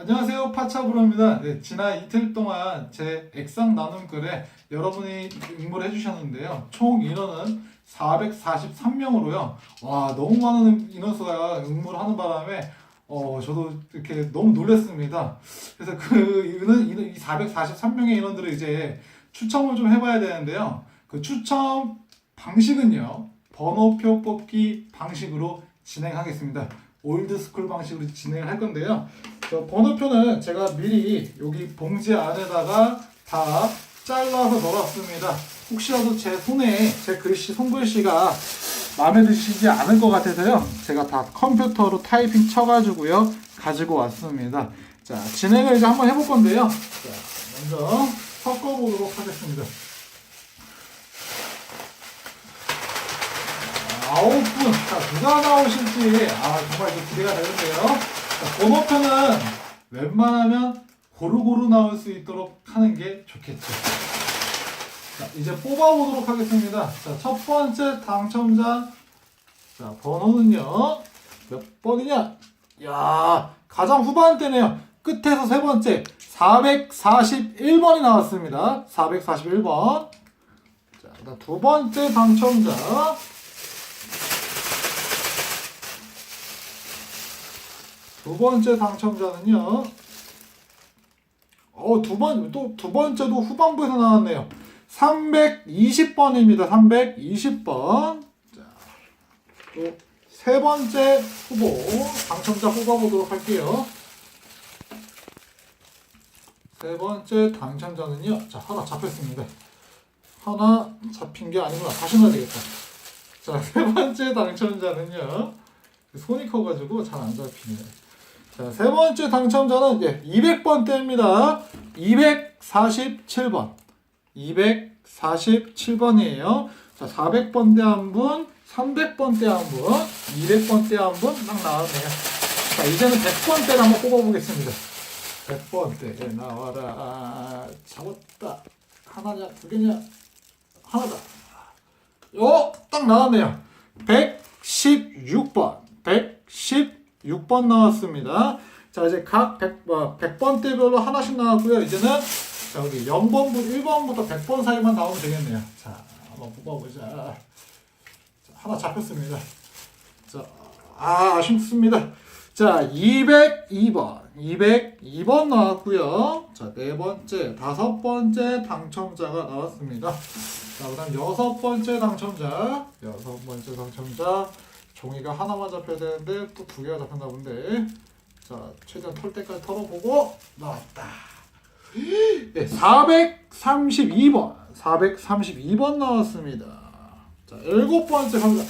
안녕하세요 파차브로입니다. 네, 지난 이틀 동안 제 액상 나눔 글에 여러분이 응모를 해주셨는데요. 총 인원은 443명으로요. 와 너무 많은 인원수가 응모를 하는 바람에 어 저도 이렇게 너무 놀랐습니다. 그래서 그 인원, 인원 이 443명의 인원들을 이제 추첨을 좀 해봐야 되는데요. 그 추첨 방식은요 번호표 뽑기 방식으로 진행하겠습니다. 올드스쿨 방식으로 진행을 할 건데요. 저 번호표는 제가 미리 여기 봉지 안에다가 다 잘라서 넣어놨습니다. 혹시라도 제 손에 제 글씨 손글씨가 마음에 드시지 않을 것 같아서요. 제가 다 컴퓨터로 타이핑 쳐가지고요 가지고 왔습니다. 자 진행을 이제 한번 해볼 건데요. 자 먼저 섞어보도록 하겠습니다. 아홉 분. 자, 누가 나오실지, 아, 정말 기대가 되는데요. 자, 번호표는 웬만하면 고루고루 나올 수 있도록 하는 게 좋겠죠. 자, 이제 뽑아보도록 하겠습니다. 자, 첫 번째 당첨자. 자, 번호는요. 몇 번이냐? 야 가장 후반대네요. 끝에서 세 번째. 441번이 나왔습니다. 441번. 자, 두 번째 당첨자. 두 번째 당첨자는요. 어, 두 번, 또 두 번째도 후반부에서 나왔네요. 320번입니다. 320번. 자, 또 세 번째 후보, 당첨자 뽑아보도록 할게요. 세 번째 당첨자는요. 자, 하나 잡혔습니다. 하나 잡힌 게 아니구나. 다시 넣어야 되겠다. 자, 세 번째 당첨자는요. 손이 커가지고 잘 안 잡히네요. 자, 세 번째 당첨자는 예, 200번대입니다. 247번. 247번이에요. 자, 400번대 한 분, 300번대 한 분, 200번대 한 분 딱 나왔네요. 자, 이제는 100번대를 한번 뽑아보겠습니다. 100번대 예, 나와라. 잡았다. 하나냐, 두 개냐? 하나다. 요, 딱 나왔네요. 116번. 116번 나왔습니다. 자, 이제 각 100, 어, 100번대별로 하나씩 나왔고요. 이제는 자, 여기 0번부터 1번부터 100번 사이만 나오면 되겠네요. 자, 한번 뽑아보자. 자, 하나 잡혔습니다. 자, 아, 아쉽습니다. 자, 202번. 202번 나왔고요. 자, 네 번째, 다섯 번째 당첨자가 나왔습니다. 자, 그다음 여섯 번째 당첨자. 여섯 번째 당첨자. 종이가 하나만 잡혀야 되는데 또 두 개가 잡혔나 본데. 자, 최대한 털 때까지 털어보고 나왔다. 네, 432번. 432번 나왔습니다. 자, 일곱 번째 감자.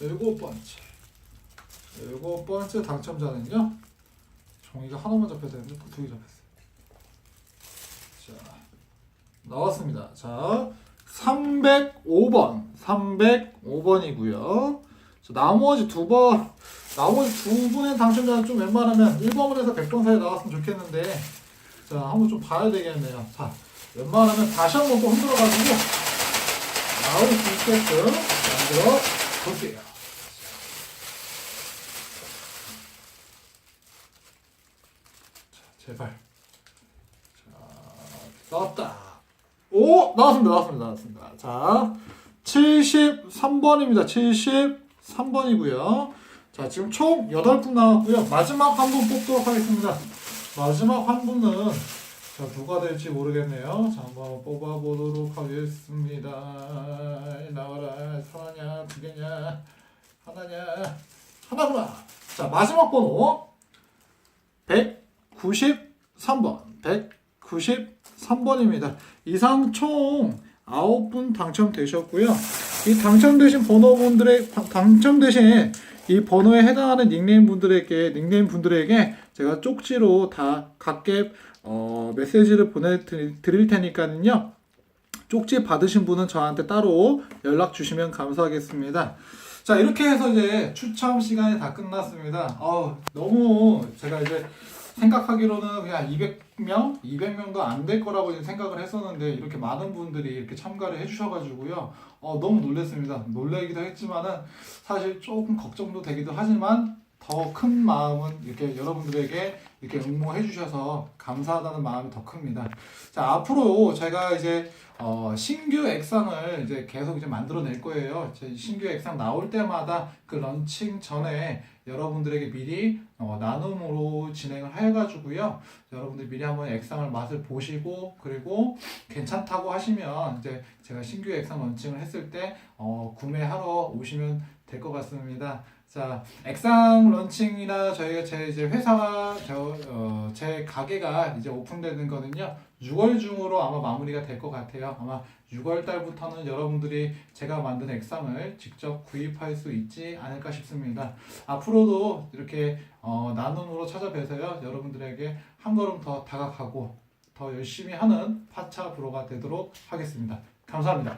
일곱 번째. 일곱 번째 당첨자는요. 종이가 하나만 잡혀야 되는데 또 두 개 잡혔어요. 자, 나왔습니다. 자, 305번. 305번이고요. 자, 나머지 두 번, 나머지 두 분의 당첨자는 좀 웬만하면 1번에서 100번 사이 나왔으면 좋겠는데, 자, 한번 좀 봐야 되겠네요. 자, 웬만하면 다시 한번 또 흔들어가지고, 나올 수 있게끔 만들어 볼게요. 자, 제발. 자, 나왔다. 오! 나왔습니다. 나왔습니다. 나왔습니다. 자, 73번입니다. 73번이고요. 자, 지금 총 8분 나왔고요. 마지막 한 분 뽑도록 하겠습니다. 마지막 한 분은 자, 누가 될지 모르겠네요. 자, 한번 뽑아보도록 하겠습니다. 나와라. 하나냐, 두 개냐, 하나냐, 하나구나. 자, 마지막 번호 193번. 193번 입니다. 이상 총 9분 당첨되셨고요. 이 당첨되신 번호분들의 당첨되신 이 번호에 해당하는 닉네임 분들에게 닉네임 분들에게 제가 쪽지로 다 각계 어, 메시지를 보내 드릴 테니까는요. 쪽지 받으신 분은 저한테 따로 연락 주시면 감사하겠습니다. 자 이렇게 해서 이제 추첨 시간이 다 끝났습니다. 어우, 너무 제가 이제 생각하기로는 그냥 200명, 200명도 안 될 거라고 생각을 했었는데 이렇게 많은 분들이 이렇게 참가를 해주셔가지고요. 어, 너무 놀랐습니다. 놀라기도 했지만은 사실 조금 걱정도 되기도 하지만 더더큰 마음은 이렇게 여러분들에게 이렇게 응모해 주셔서 감사하다는 마음이 더 큽니다. 자 앞으로 제가 이제 어, 신규 액상을 이제 계속 이제 만들어낼 거예요. 제 신규 액상 나올 때마다 그 런칭 전에 여러분들에게 미리 어, 나눔으로 진행을 해가지고요. 여러분들 미리 한번 액상을 맛을 보시고 그리고 괜찮다고 하시면 이제 제가 신규 액상 런칭을 했을 때 어, 구매하러 오시면 될 것 같습니다. 자, 액상 런칭이나 저희가 제 이제 회사가 저, 어, 제 가게가 이제 오픈되는 거는요. 6월 중으로 아마 마무리가 될 것 같아요. 아마 6월 달부터는 여러분들이 제가 만든 액상을 직접 구입할 수 있지 않을까 싶습니다. 앞으로도 이렇게 어, 나눔으로 찾아뵈서요. 여러분들에게 한 걸음 더 다가가고 더 열심히 하는 파차 브로가 되도록 하겠습니다. 감사합니다.